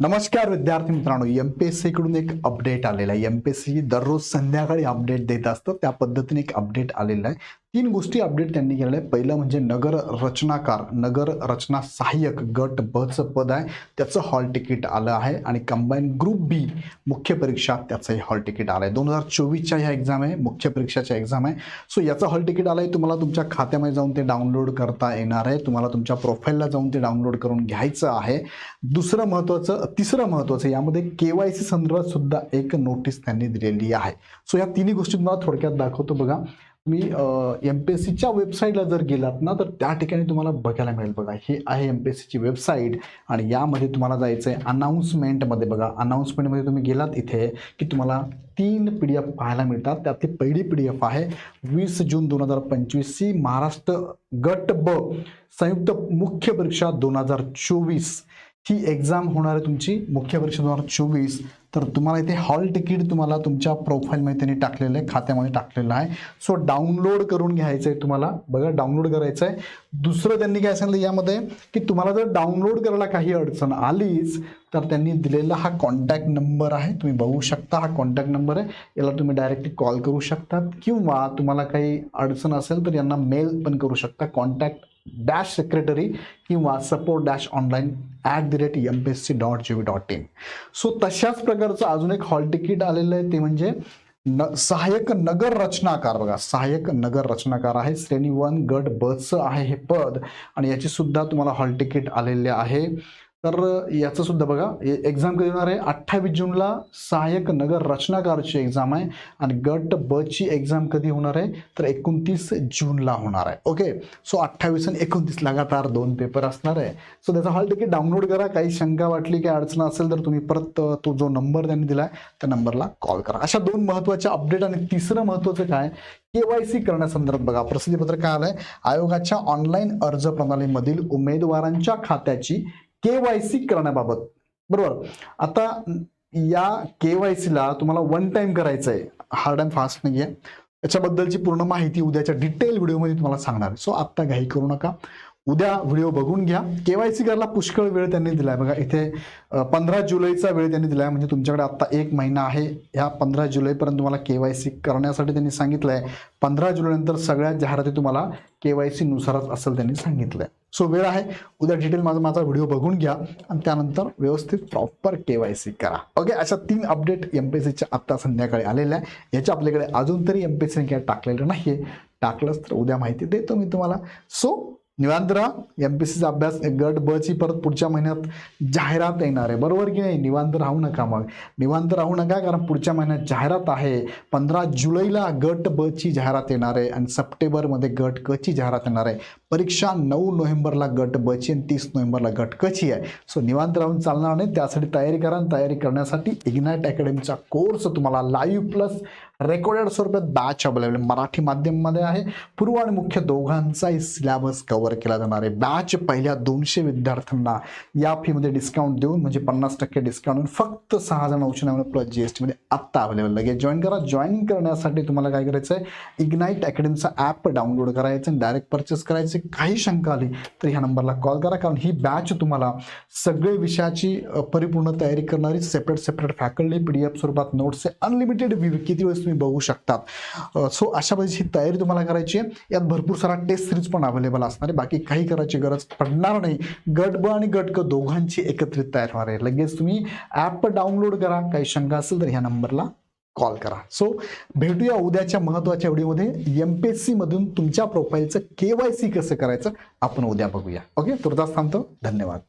नमस्कार विद्यार्थी मित्रांनो एम पी एस सीकडून एक अपडेट आलेला आहे. एम पी एस सी दररोज संध्याकाळी अपडेट देत असतं त्या पद्धतीने एक अपडेट आलेला आहे. तीन गोष्टी अपडेट त्यांनी केलेल्या आहे पहिलं म्हणजे नगर रचनाकार नगर रचना सहाय्यक गट बचं पद आहे. त्याचं हॉल तिकीट आलं आहे आणि कंबाईन ग्रुप बी मुख्य परीक्षा त्याचंही हॉल तिकीट आलं आहे दोन हजार चोवीसच्या ह्या एक्झाम आहे मुख्य परीक्षाच्या एक्झाम आहे. सो याचं हॉल तिकीट आलं आहे तुम्हाला तुमच्या खात्यामध्ये जाऊन ते डाउनलोड करता येणार आहे. तुम्हाला तुमच्या प्रोफाईलला जाऊन ते डाउनलोड करून घ्यायचं आहे. दुसरं महत्त्वाचं तिसरं महत्त्वाचं यामध्ये के वाय सी संदर्भात सुद्धा एक नोटीस त्यांनी दिलेली आहे. सो या तिन्ही गोष्टी तुम्हाला थोडक्यात दाखवतो बघा. मी एम पी एस सीच्या वेबसाईटला जर गेलात ना तर त्या ठिकाणी तुम्हाला बघायला मिळेल बघा. ही आहे एम पी एस सीची वेबसाईट आणि यामध्ये तुम्हाला जायचं आहे अनाऊन्समेंटमध्ये बघा. अनाऊन्समेंटमध्ये तुम्ही गेलात इथे की तुम्हाला तीन पी डी एफ पाहायला मिळतात. त्यातली पहिली पी डी एफ आहे वीस जून दोन हजार पंचवीस सी महाराष्ट्र गट ब संयुक्त मुख्य परीक्षा दोन हजार चोवीस. ही एक्झाम होणार आहे तुमची मुख्य परीक्षा दोन हजार चोवीस. तर तुम्हाला इथे हॉल तिकीट तुम्हाला तुमच्या प्रोफाईलमध्ये त्यांनी टाकलेलं आहे खात्यामध्ये टाकलेलं आहे. सो डाउनलोड करून घ्यायचं आहे तुम्हाला. बघा डाउनलोड करायचं आहे. दुसरं त्यांनी काय सांगितलं यामध्ये की तुम्हाला जर डाउनलोड करायला काही अडचण आलीच तर त्यांनी दिलेला हा कॉन्टॅक्ट नंबर आहे. तुम्ही बघू शकता हा कॉन्टॅक्ट नंबर आहे. याला तुम्ही डायरेक्टली कॉल करू शकतात. किंवा तुम्हाला काही अडचण असेल तर यांना मेल पण करू शकता. कॉन्टॅक्ट डॅश सेक्रेटरी किंवा support dash online at the rate M P S C dot G V dot in so तशाच प्रकारचं अजून एक हॉल तिकीट आलेलं आहे ते म्हणजे न सहाय्यक नगर रचनाकार बघा सहाय्यक नगर रचनाकार आहे श्रेणी वन गट बचं आहे हे पद आणि याची सुद्धा तुम्हाला हॉल तिकीट आलेले आहे. तर याचं सुद्धा बघा एक्झाम कधी होणार आहे? अठ्ठावीस जूनला सहाय्यक नगर रचनाकारची एक्झाम आहे आणि गट ब ची एक्झाम कधी होणार आहे? तर एकोणतीस जूनला होणार आहे. ओके सो अठ्ठावीस आणि एकोणतीस लगातार दोन पेपर असणार आहे. सो त्याचा हॉल तिकीट डाउनलोड करा. काही शंका वाटली काही अडचण असेल तर तुम्ही परत तो जो नंबर त्यांनी दिला आहे त्या नंबरला कॉल करा. अशा दोन महत्त्वाच्या अपडेट आणि तिसरं महत्त्वाचं काय? के वाय सी करण्यासंदर्भात बघा. प्रसिद्धीपत्र काय आलंय? आयोगाच्या ऑनलाईन अर्ज प्रणालीमधील उमेदवारांच्या खात्याची के वाय सी करण्याबाबत. बरोबर? आता या के वाय सीला तुम्हाला वन टाइम करायचं आहे हार्ड अँड फास्ट नाही आहे याच्याबद्दलची पूर्ण माहिती उद्याच्या डिटेल व्हिडिओमध्ये तुम्हाला सांगणार आहे. सो आत्ता घाई करू नका. उद्या व्हिडिओ बघून घ्या. के वाय सी करायला पुष्कळ वेळ त्यांनी दिलाय. बघा इथे पंधरा जुलैचा वेळ त्यांनी दिलाय. म्हणजे तुमच्याकडे आत्ता एक महिना आहे. ह्या पंधरा जुलैपर्यंत तुम्हाला के वाय सी करण्यासाठी त्यांनी सांगितलं आहे पंधरा जुलैनंतर सगळ्या जाहिराती तुम्हाला के वाय सी नुसारच असेल त्यांनी सांगितलंय. सो वेळ आहे. उद्या डिटेल माझा माझा व्हिडिओ बघून घ्या. आणि त्यानंतर व्यवस्थित प्रॉपर के वाय सी करा. ओके अशा तीन अपडेट एम पी एस सीच्या आत्ता संध्याकाळी आलेल्या आहे याच्या आपल्याकडे अजून तरी एम पी एस सीने काय टाकलेलं नाही आहे टाकलंच तर उद्या माहिती देतो मी तुम्हाला. सो निवांत राहा. एम पी सीचा अभ्यास गट ब ची परत पुढच्या महिन्यात जाहिरात येणार आहे. बरोबर की नाही? निवांत राहू नका मग. निवांत राहू नका कारण पुढच्या महिन्यात जाहिरात आहे. पंधरा जुलैला गट ब ची जाहिरात येणार आहे आणि सप्टेंबरमध्ये गट क ची जाहिरात येणार आहे. परीक्षा नऊ नोव्हेंबरला गट ब ची आणि तीस नोव्हेंबरला गट क ची आहे. सो निवांत राहून चालणार नाही. त्यासाठी तयारी करा आणि तयारी करण्यासाठी इग्नाईट अकॅडमीचा कोर्स तुम्हाला लाईव्ह प्लस रेकॉर्डेड स्वरूपात बॅच अवेलेबल मराठी माध्यममध्ये आहे. पूर्व आणि मुख्य दोघांचाही सिलेबस कव्हर केला जाणार आहे. बॅच पहिल्या दोनशे विद्यार्थ्यांना या फीमध्ये डिस्काउंट देऊन म्हणजे पन्नास टक्के डिस्काउंट देऊन फक्त सहा हजार नऊशे नव्याण्णव प्लस जी एस टीमध्ये आत्ता अवेलेबल लगेच जॉईन करा. जॉईनिंग करण्यासाठी तुम्हाला काय करायचं आहे इग्नाईट अकॅडमीचा ॲप डाउनलोड करायचं आणि डायरेक्ट परचेस करायचे. काही शंका आली तर ह्या नंबरला कॉल करा. कारण ही बॅच तुम्हाला सगळे विषयाची परिपूर्ण तयारी करणारी separate separate faculty P D F स्वरूपात नोट्स अनलिमिटेड अनलिमिटेड किती वेळेस तुम्ही बघू शकतात. सो अशा पद्धतीची तयारी तुम्हाला करायची आहे. यात भरपूर सारा टेस्ट सिरीज पण अवेलेबल असणार आहे. बाकी काही करायची गरज पडणार नाही. गट ब आणि गट क दोघांची एकत्रित तयार होणार आहे. लगेच तुम्ही ॲप डाउनलोड करा. काही शंका असेल तर ह्या नंबरला कॉल करा. सो भेटूया उद्याच्या महत्त्वाच्या व्हिडिओमध्ये. एम पी एस सीमधून तुमच्या प्रोफाईलचं के वाय सी कसं करायचं आपण उद्या बघूया. ओके तुर्तास थांबतो. धन्यवाद.